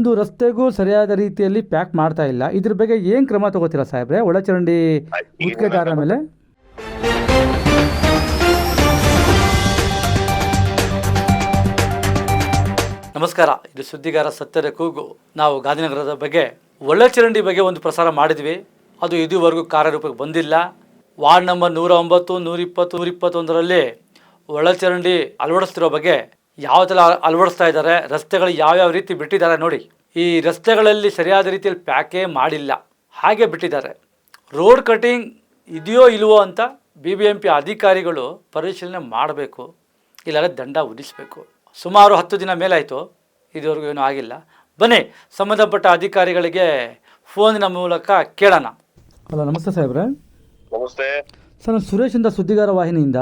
ಒಂದು ರಸ್ತೆಗೂ ಸರಿಯಾದ ರೀತಿಯಲ್ಲಿ ಪ್ಯಾಕ್ ಮಾಡ್ತಾ ಇಲ್ಲ. ಇದ್ರ ಬಗ್ಗೆ ಏನು ಕ್ರಮ ತಗೋತೀರಾ ಸಾಹೇಬ್ರೆ? ಒಳಚರಂಡಿ ಗುತ್ತಿಗೆದಾರರ ಮೇಲೆ? ನಮಸ್ಕಾರ. ಇದು ಸುದ್ದಿಗಾರ ಸತ್ಯದ ಕೂಗು. ನಾವು ಗಾಂಧಿನಗರದ ಬಗ್ಗೆ ಒಳಚರಂಡಿ ಬಗ್ಗೆ ಒಂದು ಪ್ರಸಾರ ಮಾಡಿದ್ವಿ. ಅದು ಇದುವರೆಗೂ ಕಾರ್ಯರೂಪಕ್ಕೆ ಬಂದಿಲ್ಲ. ವಾರ್ಡ್ ನಂಬರ್ ನೂರ ಒಂಬತ್ತು ನೂರಿಪ್ಪತ್ತು ನೂರಿಪ್ಪತ್ತೊಂದರಲ್ಲಿ ಒಳಚರಂಡಿ ಅಳವಡಿಸ್ತಿರೋ ಬಗ್ಗೆ ಯಾವ ಥರ ಅಳವಡಿಸ್ತಾ ಇದ್ದಾರೆ ರಸ್ತೆಗಳು ಯಾವ್ಯಾವ ರೀತಿ ಬಿಟ್ಟಿದ್ದಾರೆ ನೋಡಿ. ಈ ರಸ್ತೆಗಳಲ್ಲಿ ಸರಿಯಾದ ರೀತಿಯಲ್ಲಿ ಪ್ಯಾಕೇ ಮಾಡಿಲ್ಲ. ಹಾಗೆ ಬಿಟ್ಟಿದ್ದಾರೆ. ರೋಡ್ ಕಟಿಂಗ್ ಇದೆಯೋ ಇಲ್ವೋ ಅಂತ ಬಿ ಬಿ ಎಂ ಪಿ ಅಧಿಕಾರಿಗಳು ಪರಿಶೀಲನೆ ಮಾಡಬೇಕು. ಇಲ್ಲಾಂದರೆ ದಂಡ ವಿಧಿಸಬೇಕು. ಸುಮಾರು ಹತ್ತು ದಿನ ಮೇಲಾಯಿತು. ಇದುವರೆಗೂ ಏನೂ ಆಗಿಲ್ಲ. ಬನ್ನಿ ಸಂಬಂಧಪಟ್ಟ ಅಧಿಕಾರಿಗಳಿಗೆ ಫೋನಿನ ಮೂಲಕ ಕೇಳೋಣ. ಹಲೋ ನಮಸ್ತೆ ಸಾಹೇಬ್ರೆ. ನಮಸ್ತೆ. ಸರ್ ನಾನು ಸುರೇಶ್ ಅಂತ ಸುದ್ದಿಗಾರ ವಾಹಿನಿಯಿಂದ.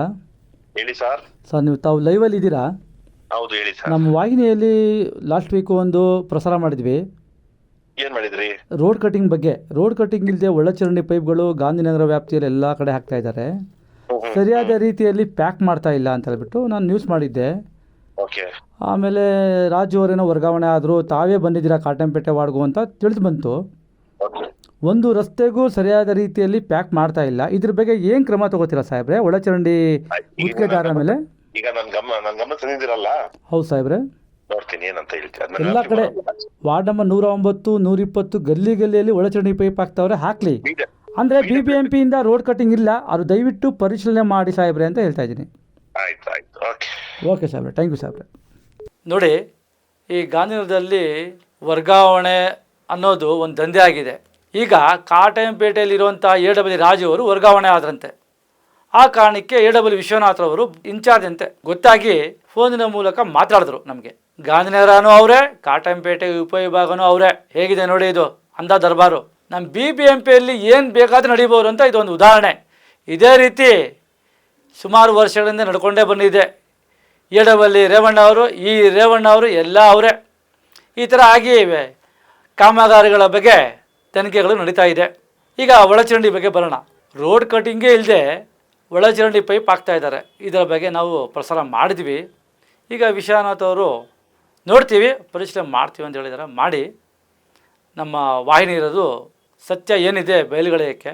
ಹೇಳಿ ಸರ್. ಸರ್ ನೀವು ತಾವು ಲೈವಲ್ಲಿ ಇದ್ದೀರಾ? ಹೌದು ಹೇಳಿ ಸರ್. ನಮ್ಮ ವಾಹಿನಿಯಲ್ಲಿ ಲಾಸ್ಟ್ ವೀಕ್ ಒಂದು ಪ್ರಸಾರ ಮಾಡಿದ್ವಿ. ಏನ್ ಮಾಡಿದ್ರಿ? ರೋಡ್ ಕಟಿಂಗ್ ಬಗ್ಗೆ. ರೋಡ್ ಕಟಿಂಗ್ ಇಲ್ಲದೆ ಒಳಚರಂಡಿ ಪೈಪ್ಗಳು ಗಾಂಧಿನಗರ ವ್ಯಾಪ್ತಿಯಲ್ಲಿ ಎಲ್ಲ ಕಡೆ ಹಾಕ್ತಾ ಇದ್ದಾರೆ. ಸರಿಯಾದ ರೀತಿಯಲ್ಲಿ ಪ್ಯಾಕ್ ಮಾಡ್ತಾ ಇಲ್ಲ ಅಂತ ಹೇಳ್ಬಿಟ್ಟು ನಾನು ನ್ಯೂಸ್ ಮಾಡಿದ್ದೆ. ಓಕೆ. ಆಮೇಲೆ ರಾಜು ಅವರೇನೋ ವರ್ಗಾವಣೆ ಆದರೂ ತಾವೇ ಬಂದಿದ್ದೀರಾ ಕಾಟಂಪೇಟೆ ವಾರ್ಡ್ಗು ಅಂತ ತಿಳಿದು ಬಂತು. ಒಂದು ರಸ್ತೆಗೂ ಸರಿಯಾದ ರೀತಿಯಲ್ಲಿ ಪ್ಯಾಕ್ ಮಾಡ್ತಾ ಇಲ್ಲ. ಇದ್ರ ಬಗ್ಗೆ ಏನು ಕ್ರಮ ತಗೋತೀರಾ ಸಾಹೇಬ್ರೆ? ಒಳಚರಂಡಿ ಗುತ್ತಿಗೆದಾರರ ಮೇಲೆ? ಈಗ ನನ್ ಗಮನ ನನ್ ಗಮನ ತಂದಿದ್ದೀರಲ್ಲ ಹೌದು ಸಾಹೇಬ್ರೆ. ನೋಡ್ತೀನಿ ಏನಂತ ಹೇಳ್ತೀನಿ ಎಲ್ಲಾ ಎಲ್ಲ ಕಡೆ. ವಾರ್ಡ್ ನಂಬರ್ ನೂರ ಒಂಬತ್ತು ನೂರಿಪ್ಪತ್ತು ಗಲ್ಲಿ ಗಲ್ಲಿಯಲ್ಲಿ ಒಳಚರಂಡಿ ಪೈಪ್ ಹಾಕ್ತಾವ್ರೆ ಹಾಕ್ಲಿ. ಅಂದ್ರೆ ಬಿಬಿಎಂಪಿ ಬಿ ಬಿ ಎಂ ಪಿಯಿಂದ ರೋಡ್ ಕಟಿಂಗ್ ಇಲ್ಲ ಅದು ದಯವಿಟ್ಟು ಪರಿಶೀಲನೆ ಮಾಡಿ ಸಾಹೇಬ್ರೆ ಅಂತ ಹೇಳ್ತಾ ಇದ್ದೀನಿ. ಆಯ್ತು ಆಯ್ತು ಓಕೆ. ಓಕೆ ಸಾಹೇಬ್ರೆ ಥ್ಯಾಂಕ್ ಯು ಸಾಹೇಬ್ರೆ. ನೋಡಿ ಈ ಗಾಂಧಿನಗರದಲ್ಲಿ ವರ್ಗಾವಣೆ ಅನ್ನೋದು ಒಂದು ದಂಧೆ ಆಗಿದೆ. ಈಗ ಕಾಟಂಪೇಟೆಯಲ್ಲಿರುವಂಥ ಎ ಡಬ್ಲ್ಯೂ ರಾಜು ಅವರು ವರ್ಗಾವಣೆ ಆದ್ರಂತೆ. ಆ ಕಾರಣಕ್ಕೆ ಎ ಡಬ್ಲ್ಯೂ ವಿಶ್ವನಾಥ್ ಅವರು ಇನ್ಚಾರ್ಜ್ ಅಂತೆ. ಗೊತ್ತಾಗಿ ಫೋನಿನ ಮೂಲಕ ಮಾತಾಡಿದ್ರು ನಮಗೆ. ಗಾಂಧಿನಗರನೂ ಅವರೇ, ಕಾಟಂಪೇಟೆ ಉಪವಿಭಾಗನೂ ಅವರೇ. ಹೇಗಿದೆ ನೋಡಿ ಇದು? ಅಂದ ದರ್ಬಾರು. ನಮ್ಮ ಬಿ ಬಿ ಎಂ ಪಿಯಲ್ಲಿ ಏನು ಬೇಕಾದರೂ ನಡೀಬೋದು ಅಂತ ಇದೊಂದು ಉದಾಹರಣೆ. ಇದೇ ರೀತಿ ಸುಮಾರು ವರ್ಷಗಳಿಂದ ನಡ್ಕೊಂಡೇ ಬಂದಿದೆ. ಎಡಬಲ್ಲಿ ರೇವಣ್ಣ ಅವರು, ಈ ರೇವಣ್ಣ ಅವರು ಎಲ್ಲ ಅವರೇ. ಈ ಥರ ಆಗಿ ಇವೆ ಕಾಮಗಾರಿಗಳ ಬಗ್ಗೆ ತನಿಖೆಗಳು ನಡೀತಾ ಇದೆ. ಈಗ ಒಳಚರಂಡಿ ಬಗ್ಗೆ ಬರೋಣ. ರೋಡ್ ಕಟಿಂಗೇ ಇಲ್ಲದೆ ಒಳಚರಂಡಿ ಪೈಪ್ ಆಗ್ತಾ ಇದ್ದಾರೆ. ಇದರ ಬಗ್ಗೆ ನಾವು ಪ್ರಸಾರ ಮಾಡಿದ್ವಿ. ಈಗ ವಿಶ್ವನಾಥ್ ಅವರು ನೋಡ್ತೀವಿ, ಪರಿಶೀಲನೆ ಮಾಡ್ತೀವಿ ಅಂತ ಹೇಳಿದ್ದಾರೆ. ಮಾಡಿ, ನಮ್ಮ ವಾಹಿನಿ ಇರೋದು ಸತ್ಯ ಏನಿದೆ ಬಯಲುಗೆಳೆಯಕ್ಕೆ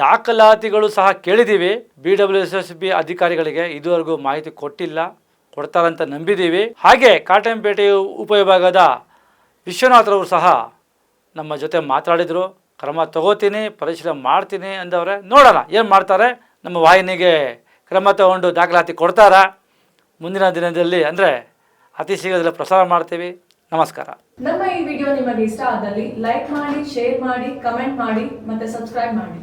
ದಾಖಲಾತಿಗಳು ಸಹ ಕೇಳಿದ್ದೀವಿ. B W S S B ಅಧಿಕಾರಿಗಳಿಗೆ ಇದುವರೆಗೂ ಮಾಹಿತಿ ಕೊಟ್ಟಿಲ್ಲ, ಕೊಡ್ತಾರಂತ ನಂಬಿದ್ದೀವಿ. ಹಾಗೆ ಕಾಟಂಪೇಟೆ ಉಪವಿಭಾಗದ ವಿಶ್ವನಾಥ್ರವರು ಸಹ ನಮ್ಮ ಜೊತೆ ಮಾತಾಡಿದರು. ಕ್ರಮ ತಗೋತೀನಿ, ಪರಿಶೀಲನೆ ಮಾಡ್ತೀನಿ ಅಂದವ್ರೆ. ನೋಡೋಣ, ಏನು ಮಾಡ್ತಾರೆ? ನಮ್ಮ ವಾಹಿನಿಗೆ ಕ್ರಮ ತಗೊಂಡು ದಾಖಲಾತಿ ಕೊಡ್ತಾರಾ? ಮುಂದಿನ ದಿನದಲ್ಲಿ ಅಂದರೆ ಅತಿ ಶೀಘ್ರದಲ್ಲಿ ಪ್ರಸಾರ ಮಾಡ್ತೀವಿ. ನಮಸ್ಕಾರ. ನಮ್ಮ ಈ ವಿಡಿಯೋ ನಿಮಗೆ ಇಷ್ಟ ಆದಲ್ಲಿ ಲೈಕ್ ಮಾಡಿ, ಶೇರ್ ಮಾಡಿ, ಕಮೆಂಟ್ ಮಾಡಿ ಮತ್ತೆ ಸಬ್ಸ್ಕ್ರೈಬ್ ಮಾಡಿ.